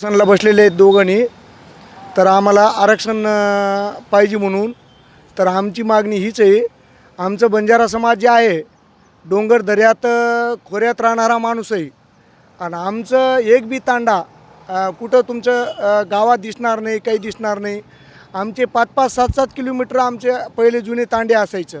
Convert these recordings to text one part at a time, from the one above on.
आरक्षणला बसलेले आहेत दोघांनी तर आम्हाला आरक्षण पाहिजे म्हणून. तर आमची मागणी हीच आहे आमचं बंजारा समाज जे आहे डोंगर दऱ्यात खोऱ्यात राहणारा माणूस आहे. आणि आमचं एक बी तांडा कुठं तुमचं गावात दिसणार नाही काही दिसणार नाही. आमचे पाच पाच सात सात किलोमीटर आमचे पहिले जुने तांडे असायचं.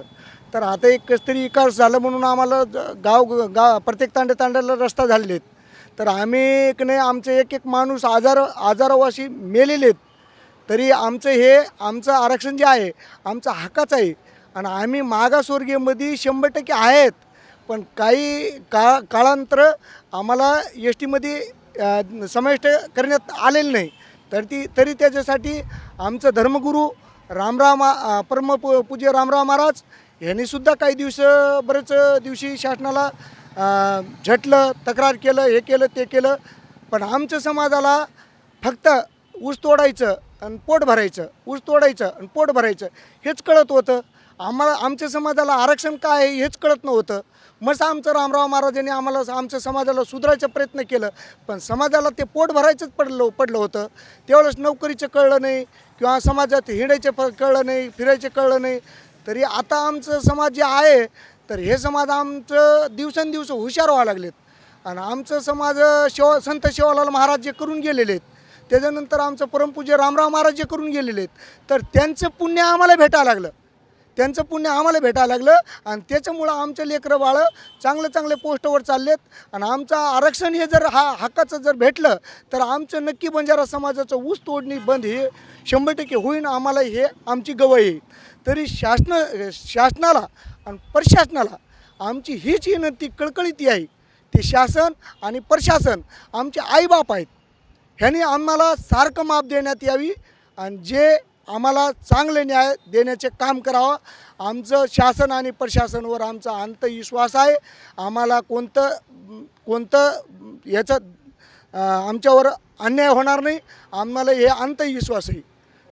तर आता एक कसतरी विकास झालं म्हणून आम्हाला गाव गाव प्रत्येक तांड्या तांड्याला रस्ता झालेले आहेत. तर आम्ही एक नाही आमचे एक एक माणूस आजार आजारावाशी मेलेले आहेत. तरी आमचं हे आमचं आरक्षण जे आहे आमचं हक्काच आहे. आणि आम्ही मागासवर्गीयमध्ये शंभर टक्के आहेत. पण काही का काळांतर आम्हाला एस टीमध्ये समाविष्ट करण्यात आलेलं नाही. तर ती तरी त्याच्यासाठी आमचं धर्मगुरू रामराम परमपूज्य परम रामराव महाराज यांनीसुद्धा काही दिवस बरेच दिवशी शासनाला झटलं तक्रार केलं हे केलं ते केलं पण आमच्या समाजाला फक्त ऊस तोडायचं आणि पोट भरायचं ऊस तोडायचं आणि पोट भरायचं हेच कळत होतं. आम्हाला आमच्या समाजाला आरक्षण काय आहे हेच कळत नव्हतं. मस्त आमचं रामराव महाराजांनी आम्हाला आमच्या समाजाला सुधारायचा प्रयत्न केलं पण समाजाला ते पोट भरायचंच पडलं पडलं होतं. त्यावेळेस नोकरीचं कळलं नाही किंवा समाजात हिंडायचे प कळलं नाही फिरायचे कळलं नाही. तरी आता आमचं समाज जे आहे तर हे समाज आमचं दिवसेंदिवस हुशार व्हावं लागलेत. आणि आमचं समाज शेवा संत शेवालाल महाराज जे करून गेलेले आहेत त्याच्यानंतर आमचं परमपूज्य रामराव महाराज जे करून गेलेले आहेत तर त्यांचं पुण्य आम्हाला भेटायला लागलं. त्यांचं पुण्य आम्हाला भेटायला लागलं आणि त्याच्यामुळं आमचे लेकरं बाळं चांगले चांगले पोस्टवर चाललेत. आणि आमचं आरक्षण हे जर हा हक्काचं जर भेटलं तर आमचं नक्की बंजारा समाजाचं ऊस तोडणी बंद हे शंभर टक्के होईन. आम्हाला हे आमची गवई आहे. तरी शासन शासनाला आणि प्रशासनाला आमची हीच विनंती कळकळीती आहे ते शासन आणि प्रशासन आमचे आईबाप आहेत. ह्यांनी आम्हाला सारखं माप देण्यात यावी आणि जे आम्हाला चांगले न्याय देण्याचे काम करावं. आमचं शासन आणि प्रशासनवर आमचा अंतविश्वास आहे. आम्हाला कोणतं कोणतं याचं आमच्यावर अन्याय होणार नाही. आम्हाला हे अंतविश्वास आहे.